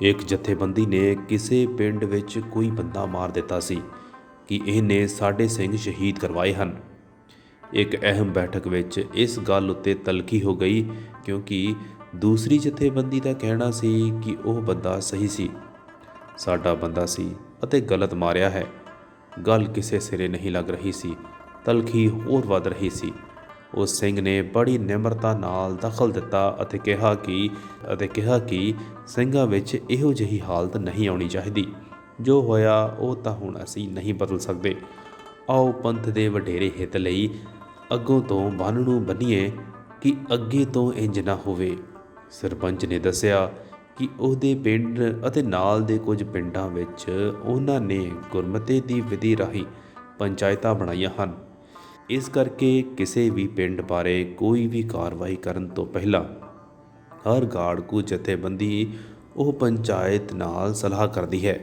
ਇੱਕ ਜਥੇਬੰਦੀ ਨੇ ਕਿਸੇ ਪਿੰਡ ਵਿੱਚ ਕੋਈ ਬੰਦਾ ਮਾਰ ਦਿੱਤਾ ਸੀ ਕਿ ਇਹਨੇ ਸਾਡੇ ਸਿੰਘ ਸ਼ਹੀਦ ਕਰਵਾਏ ਹਨ। ਇੱਕ ਅਹਿਮ ਬੈਠਕ ਵਿੱਚ ਇਸ ਗੱਲ ਉੱਤੇ ਤਲਖੀ ਹੋ ਗਈ ਕਿਉਂਕਿ ਦੂਸਰੀ ਜਥੇਬੰਦੀ ਦਾ ਕਹਿਣਾ ਸੀ ਕਿ ਉਹ ਬੰਦਾ ਸਹੀ ਸੀ। ਸਾਡਾ ਬੰਦਾ ਸੀ ਅਤੇ ਗਲਤ ਮਾਰਿਆ ਹੈ। ਗੱਲ ਕਿਸੇ ਸਿਰੇ ਨਹੀਂ ਲੱਗ ਰਹੀ ਸੀ। ਤਲਖੀ ਹੋਰ ਵੱਧ ਰਹੀ ਸੀ। ਉਸ ਸਿੰਘ ਨੇ ਬੜੀ ਨਿਮਰਤਾ ਨਾਲ ਦਖਲ ਦਿੱਤਾ ਅਤੇ ਕਿਹਾ ਕਿ ਅਤੇ ਕਿਹਾ ਕਿ ਸਿੰਘਾਂ ਵਿੱਚ ਇਹੋ ਜਿਹੀ ਹਾਲਤ ਨਹੀਂ ਆਉਣੀ ਚਾਹੀਦੀ। ਜੋ ਹੋਇਆ, ਉਹ ਤਾਂ ਹੁਣ ਅਸੀਂ ਨਹੀਂ ਬਦਲ ਸਕਦੇ। ਆਓ ਪੰਥ ਦੇ ਵਡੇਰੇ ਹਿੱਤ ਲਈ ਅੱਗੋਂ ਤੋਂ ਬੰਨ ਨੂੰ ਬੰਨੀਏ ਕਿ ਅੱਗੇ ਤੋਂ ਇੰਜ ਨਾ ਹੋਵੇ। ਸਰਪੰਚ ਨੇ ਦੱਸਿਆ ਕਿ ਉਹਦੇ ਪਿੰਡ ਅਤੇ ਨਾਲ ਦੇ ਕੁਝ ਪਿੰਡਾਂ ਵਿੱਚ ਉਹਨਾਂ ਨੇ ਗੁਰਮਤੇ ਦੀ ਵਿਧੀ ਰਾਹੀਂ ਪੰਚਾਇਤਾਂ ਬਣਾਈਆਂ ਹਨ। ਇਸ ਕਰਕੇ ਕਿਸੇ ਵੀ ਪਿੰਡ ਬਾਰੇ ਕੋਈ ਵੀ ਕਾਰਵਾਈ ਕਰਨ ਤੋਂ ਪਹਿਲਾਂ ਹਰ ਗਾੜਕੂ ਜਥੇਬੰਦੀ ਉਹ ਪੰਚਾਇਤ ਨਾਲ ਸਲਾਹ ਕਰਦੀ ਹੈ।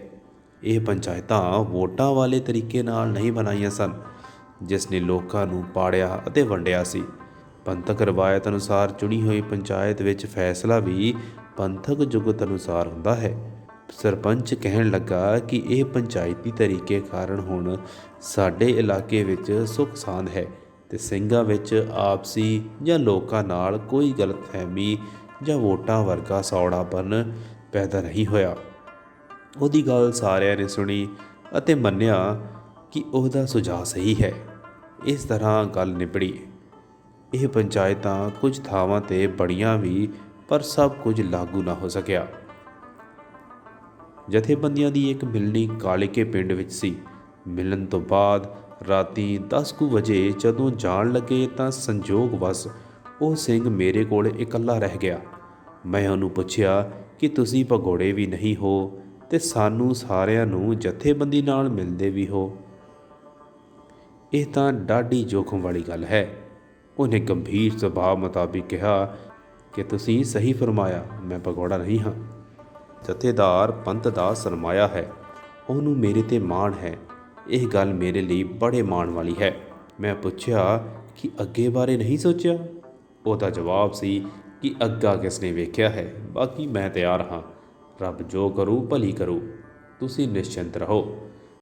ਇਹ ਪੰਚਾਇਤਾਂ ਵੋਟਾਂ ਵਾਲੇ ਤਰੀਕੇ ਨਾਲ ਨਹੀਂ ਬਣਾਈਆਂ ਸਨ, ਜਿਸ ਨੇ ਲੋਕਾਂ ਨੂੰ ਪਾੜਿਆ ਅਤੇ ਵੰਡਿਆ ਸੀ। ਪੰਥਕ ਰਵਾਇਤ ਅਨੁਸਾਰ ਚੁਣੀ ਹੋਈ ਪੰਚਾਇਤ ਵਿੱਚ ਫੈਸਲਾ ਵੀ ਪੰਥਕ ਜੁਗਤ ਅਨੁਸਾਰ ਹੁੰਦਾ ਹੈ। ਸਰਪੰਚ ਕਹਿਣ ਲੱਗਾ ਕਿ ਇਹ ਪੰਚਾਇਤੀ ਤਰੀਕੇ ਕਾਰਨ ਹੁਣ ਸਾਡੇ ਇਲਾਕੇ ਵਿੱਚ ਸੁੱਖ ਸਾਂਦ ਹੈ ਤੇ ਸਿੰਘਾਂ ਵਿੱਚ ਆਪਸੀ ਜਾਂ ਲੋਕਾਂ ਨਾਲ ਕੋਈ ਗਲਤਫਹਿਮੀ ਜਾਂ ਵੋਟਾਂ ਵਰਗਾ ਸੌੜਾਪਨ ਪੈਦਾ ਨਹੀਂ ਹੋਇਆ। ਉਹਦੀ ਗੱਲ ਸਾਰਿਆਂ ਨੇ ਸੁਣੀ ਅਤੇ ਮੰਨਿਆ ਕਿ ਉਹਦਾ ਸੁਝਾਅ ਸਹੀ ਹੈ। ਇਸ ਤਰ੍ਹਾਂ ਗੱਲ ਨਿਬੜੀ। ਇਹ ਪੰਚਾਇਤਾਂ ਕੁਝ ਥਾਵਾਂ ਤੇ ਬੜੀਆਂ ਵੀ ਪਰ ਸਭ ਕੁਝ ਲਾਗੂ ਨਾ ਹੋ ਸਕਿਆ। ਜਥੇਬੰਦੀਆਂ ਦੀ ਇੱਕ ਮਿਲਣੀ ਕਾਲੀਕੇ ਪਿੰਡ ਵਿੱਚ ਸੀ। ਮਿਲਣ ਤੋਂ ਬਾਅਦ ਰਾਤੀ 10 ਕੁ ਵਜੇ ਜਦੋਂ ਜਾਣ ਲੱਗੇ ਤਾਂ ਸੰਜੋਗ ਵਸ ਉਹ ਸਿੰਘ ਮੇਰੇ ਕੋਲ ਇਕੱਲਾ ਰਹਿ ਗਿਆ। ਮੈਂ ਉਹਨੂੰ ਪੁੱਛਿਆ ਕਿ ਤੁਸੀਂ ਭਗੋੜੇ ਵੀ ਨਹੀਂ ਹੋ ਤੇ ਸਾਨੂੰ ਸਾਰਿਆਂ ਨੂੰ ਜਥੇਬੰਦੀ ਨਾਲ ਮਿਲਦੇ ਵੀ ਹੋ। ਇਹ ਤਾਂ ਡਾਢੀ ਜੋਖਮ ਵਾਲੀ ਗੱਲ ਹੈ। ਉਹਨੇ ਗੰਭੀਰ ਸੁਭਾਅ ਮੁਤਾਬਿਕ ਕਿਹਾ ਕਿ ਤੁਸੀਂ ਸਹੀ ਫਰਮਾਇਆ, ਮੈਂ ਭਗੋੜਾ ਨਹੀਂ ਹਾਂ। ਜਥੇਦਾਰ ਪੰਥ ਦਾ ਸਰਮਾਇਆ ਹੈ। ਉਹਨੂੰ ਮੇਰੇ ਤੇ ਮਾਣ ਹੈ। ਇਹ ਗੱਲ ਮੇਰੇ ਲਈ ਬੜੇ ਮਾਣ ਵਾਲੀ ਹੈ। ਮੈਂ ਪੁੱਛਿਆ, ਕਿ ਅੱਗੇ ਬਾਰੇ ਨਹੀਂ ਸੋਚਿਆ? ਉਹਦਾ ਜਵਾਬ ਸੀ ਕਿ ਅੱਗਾ ਕਿਸ ਨੇ ਵੇਖਿਆ ਹੈ। ਬਾਕੀ ਮੈਂ ਤਿਆਰ ਹਾਂ। ਰੱਬ ਜੋ ਕਰੂ, ਭਲੀ ਕਰੂ। ਤੁਸੀਂ ਨਿਸ਼ਚਿੰਤ ਰਹੋ।